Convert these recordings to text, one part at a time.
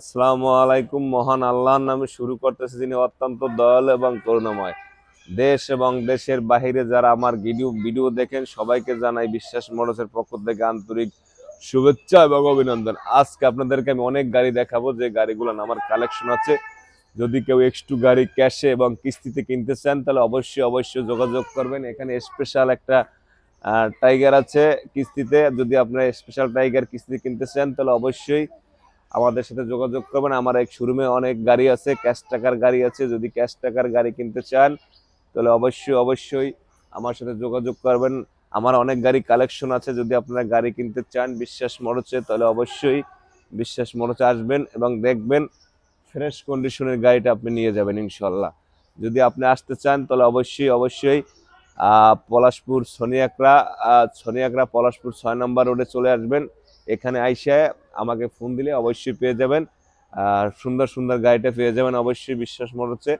আসসালামু আলাইকুম, মহান আল্লাহর নামে শুরু করতেছে যিনি অত্যন্ত দয়াল এবং করুণাময়। দেশ এবং দেশের বাহিরে যারা আমার ভিডিও ভিডিও দেখেন, সবাইকে জানাই বিশ্বাস মোটরসের পক্ষ থেকে আন্তরিক শুভেচ্ছা এবং অভিনন্দন। আজকে আপনাদেরকে আমি অনেক গাড়ি দেখাবো, যে গাড়িগুলো আমার কালেকশন আছে। যদি কেউ এক্স টু গাড়ি ক্যাশে এবং কিস্তিতে কিনতে চান, তাহলে অবশ্যই অবশ্যই যোগাযোগ করবেন। এখানে স্পেশাল একটা টাইগার আছে কিস্তিতে। যদি আপনারা স্পেশাল টাইগার কিস্তিতে কিনতে চান, তাহলে অবশ্যই আমাদের সাথে যোগাযোগ করবেন। আমার এক শোরুমে অনেক গাড়ি আছে, ক্যাশ টাকার গাড়ি আছে। যদি ক্যাশ টাকার গাড়ি কিনতে চান, তাহলে অবশ্যই অবশ্যই আমার সাথে যোগাযোগ করবেন। আমার অনেক গাড়ি কালেকশন আছে, যদি আপনারা গাড়ি কিনতে চান, বিশ্বাস মরচে, তাহলে অবশ্যই বিশ্বাস মরচে আসবেন এবং দেখবেন ফ্রেশ কন্ডিশনের গাড়িটা আপনি নিয়ে যাবেন ইনশাল্লাহ যদি আপনি আসতে চান, তাহলে অবশ্যই অবশ্যই পলাশপুর সোনিয়াকড়া সোনিয়াকড়া পলাশপুর ছয় নম্বর রোডে চলে আসবেন। এখানে আইসা আমাকে ফোন দিলে অবশ্যই পেয়ে যাবেন। আর সুন্দর সুন্দর গাড়িটা পেয়ে যাবেন, অবশ্যই বিশ্বাস মরছে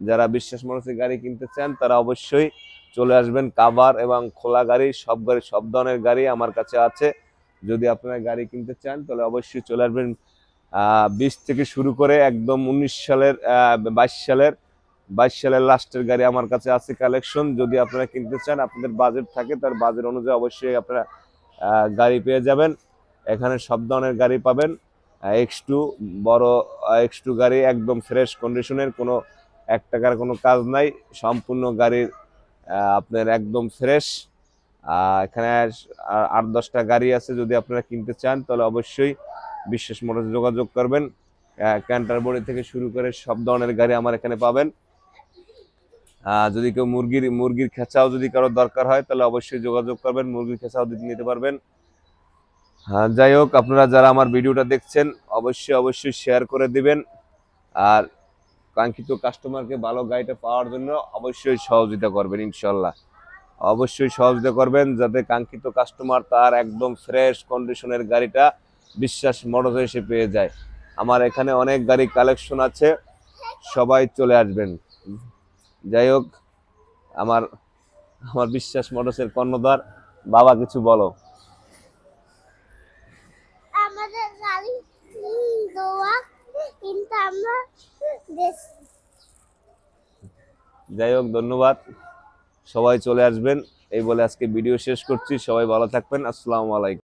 যারা বিশ্বাস মরছে গাড়ি কিনতে চান, তারা অবশ্যই চলে আসবেন। কাভার এবং খোলা গাড়ি, সব গাড়ি, সব ধরনের গাড়ি আমার কাছে আছে। যদি আপনারা গাড়ি কিনতে চান, তাহলে অবশ্যই চলে আসবেন। বিশ থেকে শুরু করে একদম উনিশ সালের বাইশ সালের বাইশ সালের লাস্টের গাড়ি আমার কাছে আছে কালেকশন। যদি আপনারা কিনতে চান, আপনাদের বাজেট থাকে, তার বাজেট অনুযায়ী অবশ্যই আপনারা গাড়ি পেয়ে যাবেন। এখানে সব ধরনের গাড়ি পাবেন। এক্স টু বড় এক্স টু গাড়ি একদম ফ্রেশ কন্ডিশনের কোনো এক টাকার কোনো কাজ নাই। সম্পূর্ণ গাড়ির আপনার একদম ফ্রেশ এখানে আট দশটা গাড়ি আছে, যদি আপনারা কিনতে চান, তাহলে অবশ্যই বিশ্বাস মোটরে যোগাযোগ করবেন। ক্যান্টারবড়ি থেকে শুরু করে সব ধরনের গাড়ি আমার এখানে পাবেন। যদি কেউ মুরগির মুরগির খেঁচাও যদি কারও দরকার হয়, তাহলে অবশ্যই যোগাযোগ করবেন, মুরগির খেঁচাও যদি নিতে পারবেন। হ্যাঁ যাই হোক, আপনারা যারা আমার ভিডিওটা দেখছেন, অবশ্যই অবশ্যই শেয়ার করে দিবেন। আর কাঙ্ক্ষিত কাস্টমারকে ভালো গাড়িটা পাওয়ার জন্য অবশ্যই সহযোগিতা করবেন ইনশাল্লাহ অবশ্যই সহযোগিতা করবেন, যাতে কাঙ্ক্ষিত কাস্টমার তার একদম ফ্রেশ কন্ডিশনের গাড়িটা বিশ্বাস মোটর এসে পেয়ে যায়। আমার এখানে অনেক গাড়ি কালেকশন আছে, সবাই চলে আসবেন। যাই হোক, আমার আমার বিশ্বাস মোটরসের কর্ণধার, বাবা কিছু বলো আমাদের গাড়ি উম, দোয়া যাই হোক, ধন্যবাদ। সবাই চলে আসবেন। এই বলে আজকে ভিডিও শেষ করছি। সবাই ভালো থাকবেন। আসসালামু আলাইকুম।